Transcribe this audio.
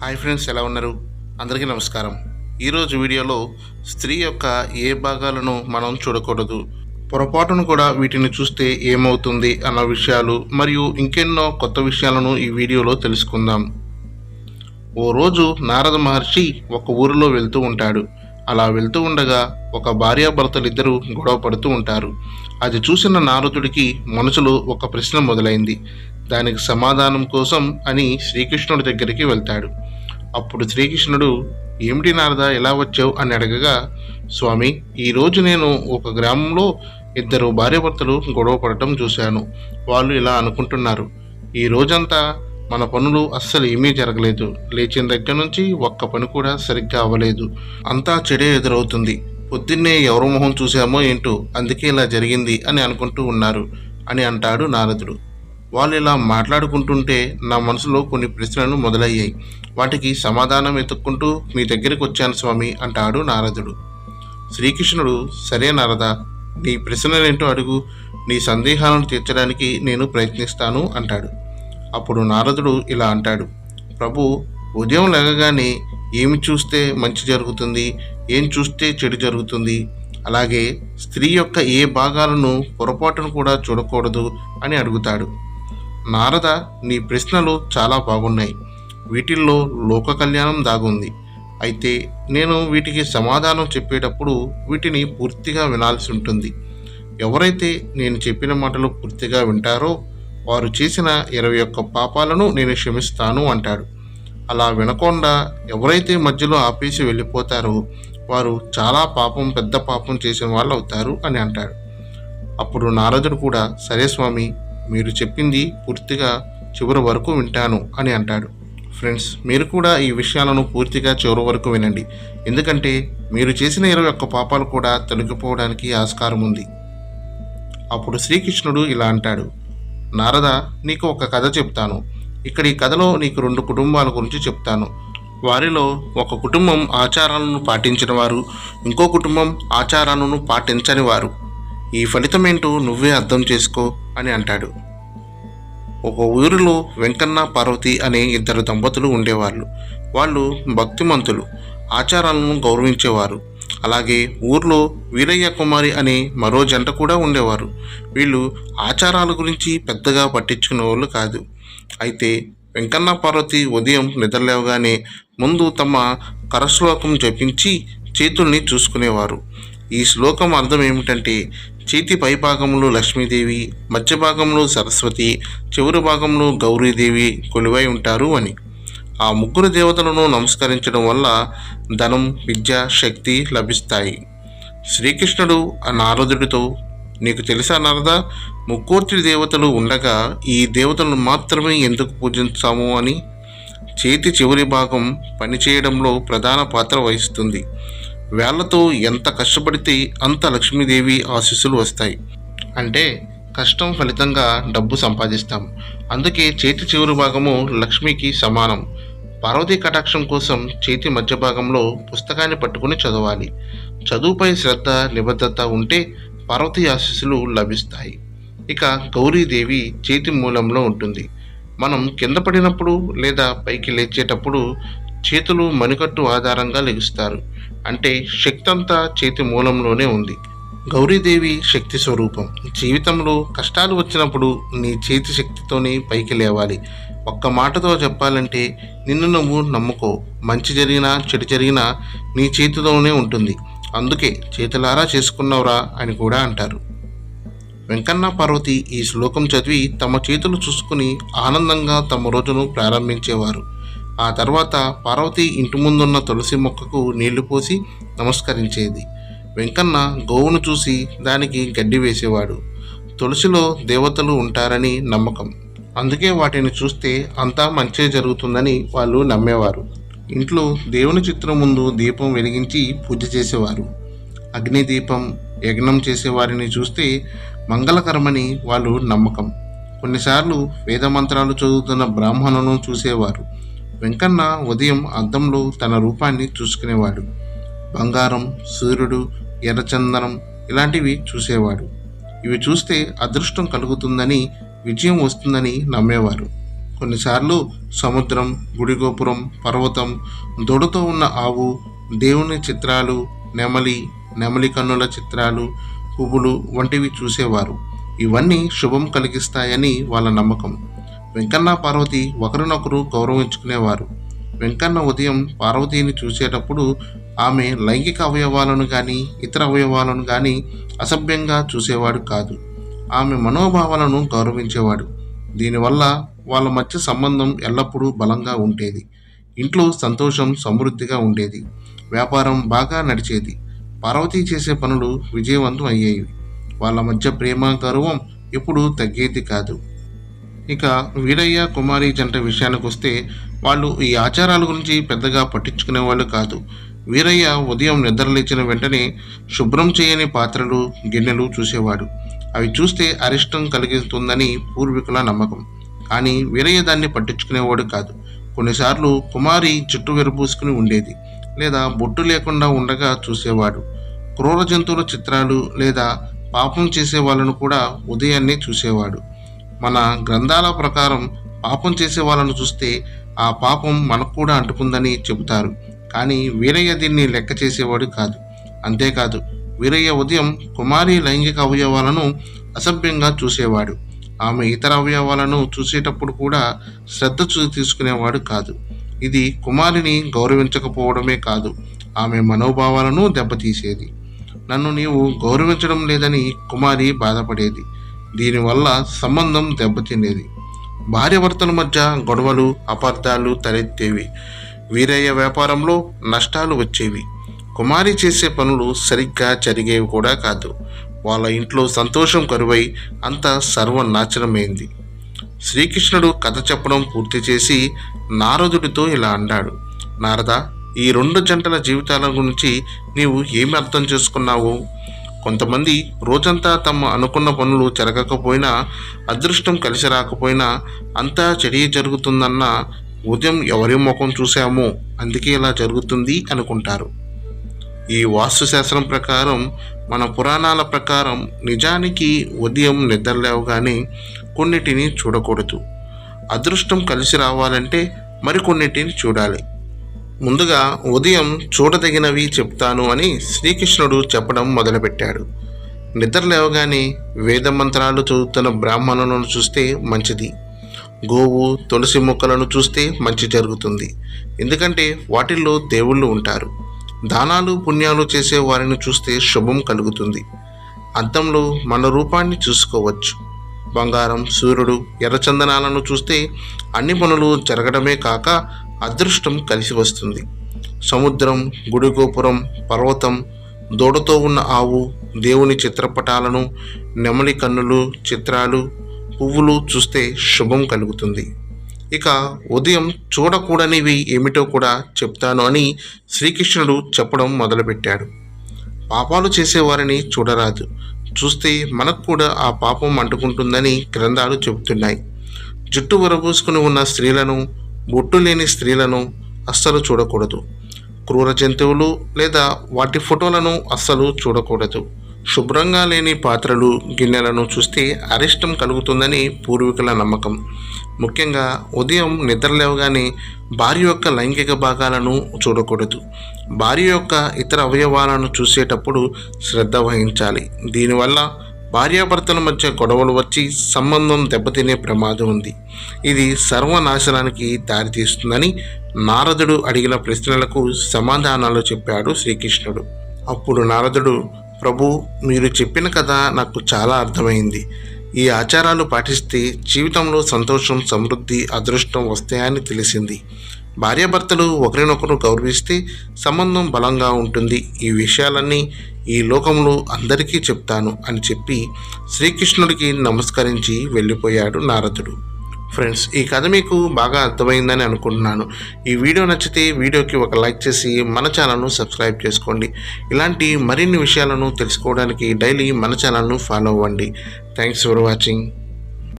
Hi friends ఎలా ఉన్నారు? అందరికీ నమస్కారం. ఈరోజు వీడియోలో స్త్రీ యొక్క ఏ భాగాలను మనం చూడకూడదు పొరపాటును కూడా వీటిని చూస్తే ఏమవుతుంది అన్న విషయాలు మరియు ఇంకెన్నో కొత్త విషయాలను ఈ వీడియోలో తెలుసుకుందాం. ఓ రోజు నారద మహర్షి ఒక ఊరిలో వెళ్తూ ఉంటాడు. అలా వెళ్తూ ఉండగా ఒక భార్యాభర్తలిద్దరూ గొడవ పడుతూ ఉంటారు. అది చూసిన నారదుడికి మనసులో ఒక ప్రశ్న మొదలైంది. దానికి సమాధానం కోసం అని శ్రీకృష్ణుడి దగ్గరికి వెళ్తాడు. అప్పుడు శ్రీకృష్ణుడు ఏమిటి నారద ఎలా వచ్చావు? అని అడగగా స్వామి ఈరోజు నేను ఒక గ్రామంలో ఇద్దరు భార్యాభర్తలు గొడవ పడటం చూశాను. వాళ్ళు ఇలా అనుకుంటున్నారు. ఈ రోజంతా మన పనులు అస్సలు ఏమీ జరగలేదు. లేచిన దగ్గర నుంచి ఒక్క పని కూడా సరిగ్గా అవ్వలేదు. అంతా చెడే ఎదురవుతుంది. పొద్దున్నే ఎవరి మొహం చూశామో ఏంటో అందుకే ఇలా జరిగింది అని అనుకుంటూ ఉన్నారు అని అంటాడు నారదుడు. వాళ్ళు ఇలా మాట్లాడుకుంటుంటే నా మనసులో కొన్ని ప్రశ్నలు మొదలయ్యాయి. వాటికి సమాధానం వెతుక్కుంటూ మీ దగ్గరికి వచ్చాను స్వామి అంటాడు నారదుడు. శ్రీకృష్ణుడు సరే నారద నీ ప్రశ్నలేంటో అడుగు. నీ సందేహాలను తీర్చడానికి నేను ప్రయత్నిస్తాను అంటాడు. అప్పుడు నారదుడు ఇలా అంటాడు. ప్రభు ఉదయం లేగగానే ఏమి చూస్తే మంచి జరుగుతుంది? ఏం చూస్తే చెడు జరుగుతుంది? అలాగే స్త్రీ యొక్క ఏ భాగాలను పొరపాటును కూడా చూడకూడదు అని అడుగుతాడు. నారద నీ ప్రశ్నలు చాలా బాగున్నాయి. వీటిల్లో లోక కళ్యాణం దాగుంది. అయితే నేను వీటికి సమాధానం చెప్పేటప్పుడు వీటిని పూర్తిగా వినాల్సి ఉంటుంది. ఎవరైతే నేను చెప్పిన మాటలు పూర్తిగా వింటారో వారు చేసిన ఇరవై ఒక్క పాపాలను నేను క్షమిస్తాను అంటాడు. అలా వినకుండా ఎవరైతే మధ్యలో ఆపేసి వెళ్ళిపోతారో వారు చాలా పాపం పెద్ద పాపం చేసిన వాళ్ళు అవుతారు అని అంటాడు. అప్పుడు నారదుడు కూడా సరే స్వామి మీరు చెప్పింది పూర్తిగా చివరి వరకు వింటాను అని అంటాడు. ఫ్రెండ్స్ మీరు కూడా ఈ విషయాలను పూర్తిగా చివరి వరకు వినండి. ఎందుకంటే మీరు చేసిన ఇరవై ఒక్క పాపాలు కూడా తొలగిపోవడానికి ఆస్కారం ఉంది. అప్పుడు శ్రీకృష్ణుడు ఇలా అంటాడు. నారద నీకు ఒక కథ చెప్తాను. ఇక్కడ ఈ కథలో నీకు రెండు కుటుంబాల గురించి చెప్తాను. వారిలో ఒక కుటుంబం ఆచారాలను పాటించిన వారు ఇంకో కుటుంబం ఆచారాలను పాటించని వారు. ఈ ఫలితం నువ్వే అర్థం చేసుకో అని అంటాడు. ఒక ఊరిలో వెంకన్న పార్వతి అనే ఇద్దరు దంపతులు ఉండేవాళ్ళు. వాళ్ళు భక్తిమంతులు ఆచారాలను గౌరవించేవారు. అలాగే ఊర్లో వీరయ్య కుమారి అనే మరో జంట కూడా ఉండేవారు. వీళ్ళు ఆచారాల గురించి పెద్దగా పట్టించుకునే వాళ్ళు కాదు. అయితే వెంకన్న పార్వతి ఉదయం నిద్రలేవగానే ముందు తమ కరశ్లోకం జపించి చేతుల్ని చూసుకునేవారు. ఈ శ్లోకం అర్థం ఏమిటంటే చేతి పై భాగంలో లక్ష్మీదేవి మధ్య భాగంలో సరస్వతి చివరి భాగంలో గౌరీదేవి కొలువై ఉంటారు అని. ఆ ముగ్గురు దేవతలను నమస్కరించడం వల్ల ధనం విద్య శక్తి లభిస్తాయి. శ్రీకృష్ణుడు ఆ నారదుడితో నీకు తెలుసా నారద ముక్కోర్తి దేవతలు ఉండగా ఈ దేవతలను మాత్రమే ఎందుకు పూజించాము అని? చేతి చివరి భాగం పనిచేయడంలో ప్రధాన పాత్ర వహిస్తుంది. వేళ్ళతో ఎంత కష్టపడితే అంత లక్ష్మీదేవి ఆశీస్సులు వస్తాయి. అంటే కష్టం ఫలితంగా డబ్బు సంపాదిస్తాం. అందుకే చేతి చివరి భాగము లక్ష్మికి సమానం. పార్వతీ కటాక్షం కోసం చేతి మధ్య భాగంలో పుస్తకాన్ని పట్టుకుని చదవాలి. చదువుపై శ్రద్ధ నిబద్ధత ఉంటే పార్వతీ ఆశీస్సులు లభిస్తాయి. ఇక గౌరీదేవి చేతి మూలంలో ఉంటుంది. మనం కింద పడినప్పుడు లేదా పైకి లేచేటప్పుడు చేతులు మణికట్టు ఆధారంగా లెగుస్తారు. అంటే శక్తి అంతా చేతి మూలంలోనే ఉంది. గౌరీదేవి శక్తి స్వరూపం. జీవితంలో కష్టాలు వచ్చినప్పుడు నీ చేతి శక్తితోనే పైకి లేవాలి. ఒక్క మాటతో చెప్పాలంటే నిన్ను నువ్వు నమ్ముకో. మంచి జరిగినా చెడు జరిగినా నీ చేతిలోనే ఉంటుంది. అందుకే చేతులారా చేసుకున్నవరా అని కూడా అంటారు. వెంకన్న పార్వతి ఈ శ్లోకం చదివి తమ చేతులు చూసుకుని ఆనందంగా తమ రోజును ప్రారంభించేవారు. ఆ తర్వాత పార్వతి ఇంటి ముందున్న తులసి మొక్కకు నీళ్ళు పోసి నమస్కరించేది. వెంకన్న గోవును చూసి దానికి గడ్డి వేసేవాడు. తులసిలో దేవతలు ఉంటారని నమ్మకం. అందుకే వాటిని చూస్తే అంతా మంచే జరుగుతుందని వాళ్ళు నమ్మేవారు. ఇంట్లో దేవుని చిత్రం ముందు దీపం వెలిగించి పూజ చేసేవారు. అగ్ని దీపం యజ్ఞం చేసేవారిని చూస్తే మంగళకరమని వాళ్ళు నమ్మకం. కొన్నిసార్లు వేద మంత్రాలు చదువుతున్న బ్రాహ్మణులను చూసేవారు. వెంకన్న ఉదయం అద్దంలో తన రూపాన్ని చూసుకునేవాడు. బంగారం సూర్యుడు ఎర్రచందనం ఇలాంటివి చూసేవాడు. ఇవి చూస్తే అదృష్టం కలుగుతుందని విజయం వస్తుందని నమ్మేవారు. కొన్నిసార్లు సముద్రం గుడి గోపురం పర్వతం దొడతో ఉన్న ఆవు దేవుని చిత్రాలు నెమలి నెమలి కన్నుల చిత్రాలు పువ్వులు వంటివి చూసేవారు. ఇవన్నీ శుభం కలిగిస్తాయని వాళ్ళ నమ్మకం. వెంకన్న పార్వతి ఒకరినొకరు గౌరవించుకునేవారు. వెంకన్న ఉదయం పార్వతీని చూసేటప్పుడు ఆమె లైంగిక అవయవాలను కానీ ఇతర అవయవాలను కానీ అసభ్యంగా చూసేవాడు కాదు. ఆమె మనోభావాలను గౌరవించేవాడు. దీనివల్ల వాళ్ళ మధ్య సంబంధం ఎల్లప్పుడూ బలంగా ఉండేది. ఇంట్లో సంతోషం సమృద్ధిగా ఉండేది. వ్యాపారం బాగా నడిచేది. పార్వతి చేసే పనులు విజయవంతం అయ్యేవి. వాళ్ళ మధ్య ప్రేమ గౌరవం ఎప్పుడూ తగ్గేది కాదు. ఇక వీరయ్య కుమారి జంట విషయానికి వస్తే వాళ్ళు ఈ ఆచారాల గురించి పెద్దగా పట్టించుకునేవాళ్ళు కాదు. వీరయ్య ఉదయం నిద్రలేచిన వెంటనే శుభ్రం చేయని పాత్రలు గిన్నెలు చూసేవాడు. అవి చూస్తే అరిష్టం కలిగిస్తుందని పూర్వీకుల నమ్మకం. కానీ వీరయ్య దాన్ని పట్టించుకునేవాడు కాదు. కొన్నిసార్లు కుమారి జుట్టు విరబూసుకుని ఉండేది లేదా బొట్టు లేకుండా ఉండగా చూసేవాడు. క్రూర జంతువుల చిత్రాలు లేదా పాపం చేసే వాళ్ళను కూడా ఉదయాన్నే చూసేవాడు. మన గ్రంథాల ప్రకారం పాపం చేసే వాళ్ళను చూస్తే ఆ పాపం మనకు కూడా అంటుకుందని చెబుతారు. కానీ వీరయ్య దీన్ని లెక్క చేసేవాడు కాదు. అంతేకాదు వీరయ్య ఉదయం కుమారి లైంగిక అవయవాలను అసభ్యంగా చూసేవాడు. ఆమె ఇతర అవయవాలను చూసేటప్పుడు కూడా శ్రద్ధ చూ తీసుకునేవాడు కాదు. ఇది కుమారిని గౌరవించకపోవడమే కాదు ఆమె మనోభావాలను దెబ్బతీసేది. నన్ను నీవు గౌరవించడం లేదని కుమారి బాధపడేది. దీనివల్ల సంబంధం దెబ్బతినేది. భార్యభర్తల మధ్య గొడవలు అపార్థాలు తలెత్తేవి. వీరయ్య వ్యాపారంలో నష్టాలు వచ్చేవి. కుమారి చేసే పనులు సరిగ్గా జరిగేవి కూడా కాదు. వాళ్ళ ఇంట్లో సంతోషం కరువై అంతా సర్వనాశనమైంది. శ్రీకృష్ణుడు కథ చెప్పడం పూర్తి చేసి నారదుడితో ఇలా అన్నాడు. నారద ఈ రెండు జంటల జీవితాల గురించి నీవు ఏమి అర్థం చేసుకున్నావు? కొంతమంది రోజంతా తమ అనుకున్న పనులు జరగకపోయినా అదృష్టం కలిసి రాకపోయినా అంతా చెడి జరుగుతుందన్న ఉదయం ఎవరి ముఖం చూసామో అందుకే ఇలా జరుగుతుంది అనుకుంటారు. ఈ వాస్తుశాస్త్రం ప్రకారం మన పురాణాల ప్రకారం నిజానికి ఉదయం నిద్రలేవగానే కొన్నిటిని చూడకూడదు. అదృష్టం కలిసి రావాలంటే మరికొన్నిటిని చూడాలి. ముందుగా ఉదయం చూడదగినవి చెప్తాను అని శ్రీకృష్ణుడు చెప్పడం మొదలుపెట్టాడు. నిద్ర లేవగానే వేద మంత్రాలు చదువుతున్న బ్రాహ్మణులను చూస్తే మంచిది. గోవు తులసి మొక్కలను చూస్తే మంచి జరుగుతుంది. ఎందుకంటే వాటిల్లో దేవుళ్ళు ఉంటారు. దానాలు పుణ్యాలు చేసే వారిని చూస్తే శుభం కలుగుతుంది. అద్దంలో మన రూపాన్ని చూసుకోవచ్చు. బంగారం సూర్యుడు ఎర్రచందనాలను చూస్తే అన్ని పనులు జరగడమే కాక అదృష్టం కలిసి వస్తుంది. సముద్రం గుడిగోపురం పర్వతం దూడతో ఉన్న ఆవు దేవుని చిత్రపటాలను నెమలి కన్నులు చిత్రాలు పువ్వులు చూస్తే శుభం కలుగుతుంది. ఇక ఉదయం చూడకూడనివి ఏమిటో కూడా చెప్తాను అని శ్రీకృష్ణుడు చెప్పడం మొదలుపెట్టాడు. పాపాలు చేసేవారిని చూడరాదు. చూస్తే మనకు కూడా ఆ పాపం అంటుకుంటుందని గ్రంథాలు చెబుతున్నాయి. జుట్టు వరబూసుకుని ఉన్న స్త్రీలను బొట్టు లేని స్త్రీలను అస్సలు చూడకూడదు. క్రూర జంతువులు లేదా వాటి ఫోటోలను అస్సలు చూడకూడదు. శుభ్రంగా లేని పాత్రలు గిన్నెలను చూస్తే అరిష్టం కలుగుతుందని పూర్వీకుల నమ్మకం. ముఖ్యంగా ఉదయం నిద్రలేవగానే భార్య యొక్క లైంగిక భాగాలను చూడకూడదు. భార్య యొక్క ఇతర అవయవాలను చూసేటప్పుడు శ్రద్ధ వహించాలి. దీనివల్ల భార్యాభర్తల మధ్య గొడవలు వచ్చి సంబంధం దెబ్బతినే ప్రమాదం ఉంది. ఇది సర్వనాశనానికి దారితీస్తుందని నారదుడు అడిగిన ప్రశ్నలకు సమాధానాలు చెప్పాడు శ్రీకృష్ణుడు. అప్పుడు నారదుడు ప్రభు మీరు చెప్పిన కథ నాకు చాలా అర్థమైంది. ఈ ఆచారాలు పాటిస్తే జీవితంలో సంతోషం సమృద్ధి అదృష్టం వస్తాయని తెలిసింది. భార్యాభర్తలు ఒకరినొకరు గౌరవిస్తే సంబంధం బలంగా ఉంటుంది. ఈ విషయాలన్నీ ఈ లోకంలో అందరికీ చెప్తాను అని చెప్పి శ్రీకృష్ణుడికి నమస్కరించి వెళ్ళిపోయాడు నారదుడు. ఫ్రెండ్స్ ఈ కథ మీకు బాగా అర్థమైందని అనుకుంటున్నాను. ఈ వీడియో నచ్చితే వీడియోకి ఒక లైక్ చేసి మన ఛానల్ను సబ్స్క్రైబ్ చేసుకోండి. ఇలాంటి మరిన్ని విషయాలను తెలుసుకోవడానికి డైలీ మన ఛానల్ను ఫాలో అవ్వండి. Thanks for watching.